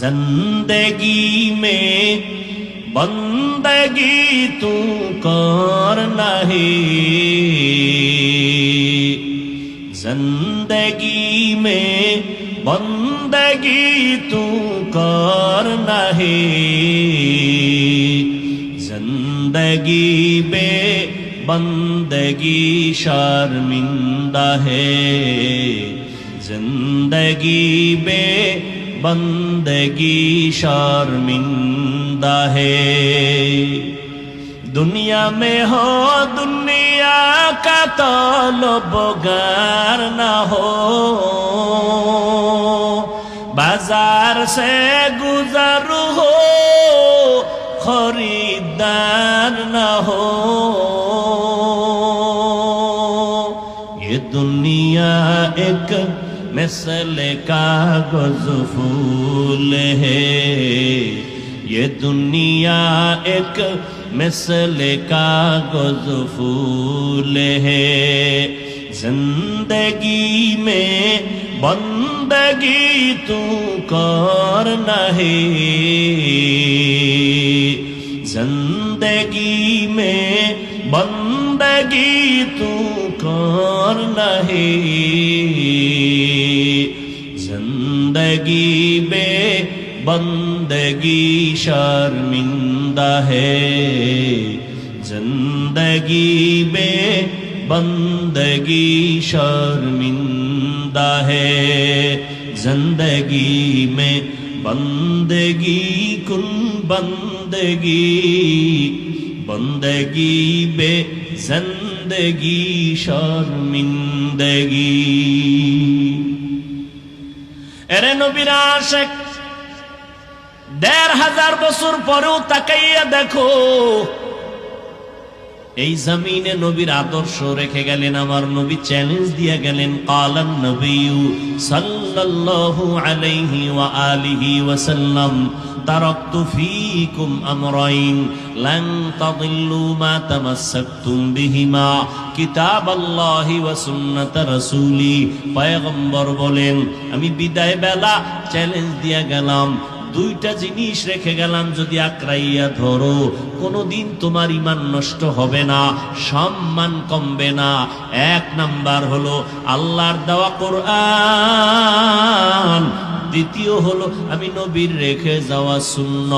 जिंदगी में बंदगी तू कर जिंदगी में बंदगी तू कर जिंदगी में बंदगी शर्मिंदा है। जिंदगी में बंदगी शर्मिंदा है दुनिया में हो दुनिया का तलबगार न हो बाजार से गुजर हो खरीदार न हो ये दुनिया एक مثل کا غزفول ہے۔ یہ دنیا ایک مثل کا غزفول ہے۔ زندگی میں بندگی تو نہ نہیں۔ زندگی میں बंदगी तू कर नहीं? ज़िंदगी बे बंदगी शर्मिंदा है। ज़िंदगी बे बंदगी शर्मिंदा है। ज़िंदगी में बंदगी कुन बंदगी बंदगी बे জন্দগি শর্মিন্দগি এরে নবীর আশেক দেড় হাজার বছর পরেও তাকাইয়া দেখো এই জমিনে নবীর আদর্শ রেখে গেলেন, আমার নবী চ্যালেঞ্জ দিয়ে গেলেন, কালান নবী সাল্লাল্লাহু আলাইহি ওয়া আলিহি ওয়া সাল্লাম, তারাকতু ফীকুম আমরাইন, লান তাদিল্লু মা তামাসসাকতুম বিহিমা, কিতাবাল্লাহি ওয়া সুন্নাত রাসূলি। পয়গম্বর বলেন, আমি বিদায় বেলা চ্যালেঞ্জ দিয়ে গেলাম দুইটা জিনিস রেখে গেলাম, যদি আক্রাইয়া ধরো, কোনোদিন তোমার ইমান নষ্ট হবে না, সম্মান কমবে না। এক নাম্বার হলো আল্লাহর দেওয়া কোরআন। দ্বিতীয় হলো আমি নবীর রেখে যাওয়া শূন্য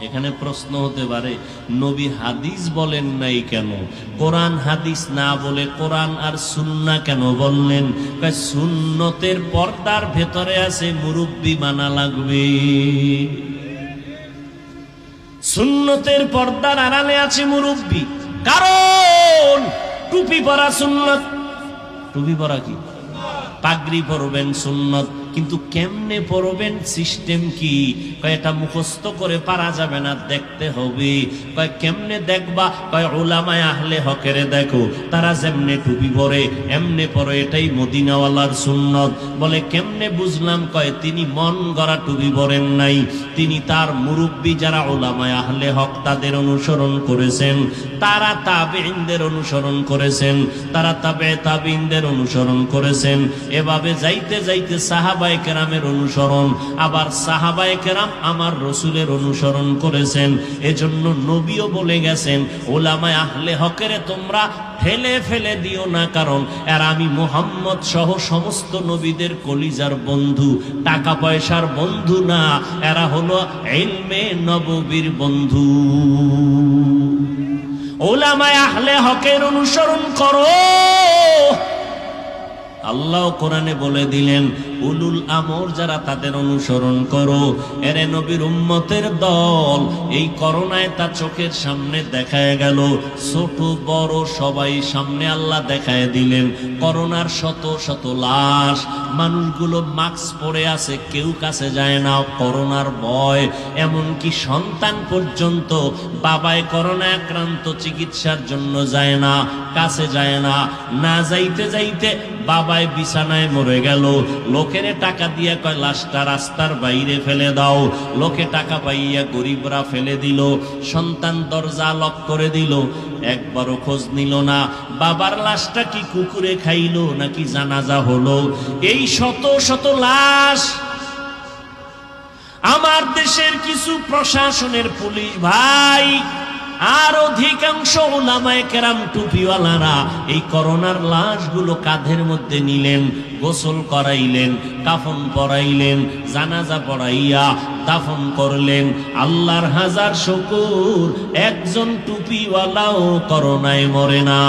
এখানে প্রশ্ন হতে পারে, নবী হাদিস বলেন নাই কেন? কোরআন হাদিস না বলে কোরআন আর সুন্না কেন বললেন? সুন্নতের পর্দার ভেতরে আছে মুরব্বী মানা লাগবে। সুন্নতের পর্দার আড়ালে আছে মুরব্বী। কারণ টুপি পরা সুন্নত। টুপি পরা কি? পাগড়ি পরবেন সুন্নত। কিন্তু কেমনে পরবেন সিস্টেম কি? কয় এটা মুখস্থ করে পারা যাবে না দেখতে হবে। কয়, কেমনে দেখবা? কয় ওলামায় আহলে হকেরে দেখো, তারা যেমনে টুপি পরে, এমনে পরে, এটাই মদিনাওয়ালার সুন্নত। বলে, কেমনে বুঝলাম? কয়, তিনি মন গড়া টুপি পরেন নাই। তিনি তার মুরব্বী যারা ওলামায় আহলে হক, তাদের অনুসরণ করেছেন। তারা তাবেইনদের অনুসরণ করেছেন। তারা তাবে তাবিনদের অনুসরণ করেছেন। এভাবে যাইতে যাইতে সাহাবায়ে কেরামের অনুসরণ, আবার সাহাবায়ে কেরাম আমার রসুলের অনুসরণ করেছেন। এজন্য নবীও বলে গেছেন, ওলামায় আহলে হকেরে তোমরা ফেলে ফেলে দিও না, কারণ আর আমি মোহাম্মদ সহ সমস্ত নবীদের কলিজার বন্ধু টাকা পয়সার বন্ধু না, এরা হলো এলমে নববীর বন্ধু। ওলামায় আহলে হকের অনুসরণ করো। আল্লাহ কোরআনে বলে দিলেন, উলুল আমর যারা তাদের অনুসরণ করো, এরে নবীর উম্মতের দল। এই করোনায় তা চোখের সামনে দেখায় গেল, ছোট, বড় সবাই সামনে আল্লাহ দেখায় দিলেন। করোনার শত শত লাশ, মানুষগুলো মাস্ক পরে আছে, কেউ কাছে যায় না, করোনার ভয়। এমনকি সন্তান পর্যন্ত বাবায় করোনা আক্রান্ত চিকিৎসার জন্য যায় না, কাছে যায় না। না যাইতে যাইতে বাবা তলায় বিছানায় মরে গেল। লোকেরে টাকা দিয়ে কয়, লাশটা রাস্তার বাইরে ফেলে দাও। লোকে টাকা পাইয়া গরিবরা ফেলে দিল, সন্তান দরজা লক করে দিল। একবারও খোঁজ নিল না। বাবার লাশটা কি কুকুরে খাইলো নাকি জানাজা হলো? এই শত শত লাশ আমার দেশের কিছু প্রশাসনের পুলিশ ভাই অধিকাংশ ওলামায় কেরাম টুপিওয়ালারা এই করোনার লাশগুলো কাঁধের মধ্যে নিলেন, গোসল করাইলেন, কাফন পরাইলেন, জানাজা পড়াইয়া দাফন করলেন। আল্লাহর হাজার শকুর, একজন টুপিওয়ালাও করোনায় মরে না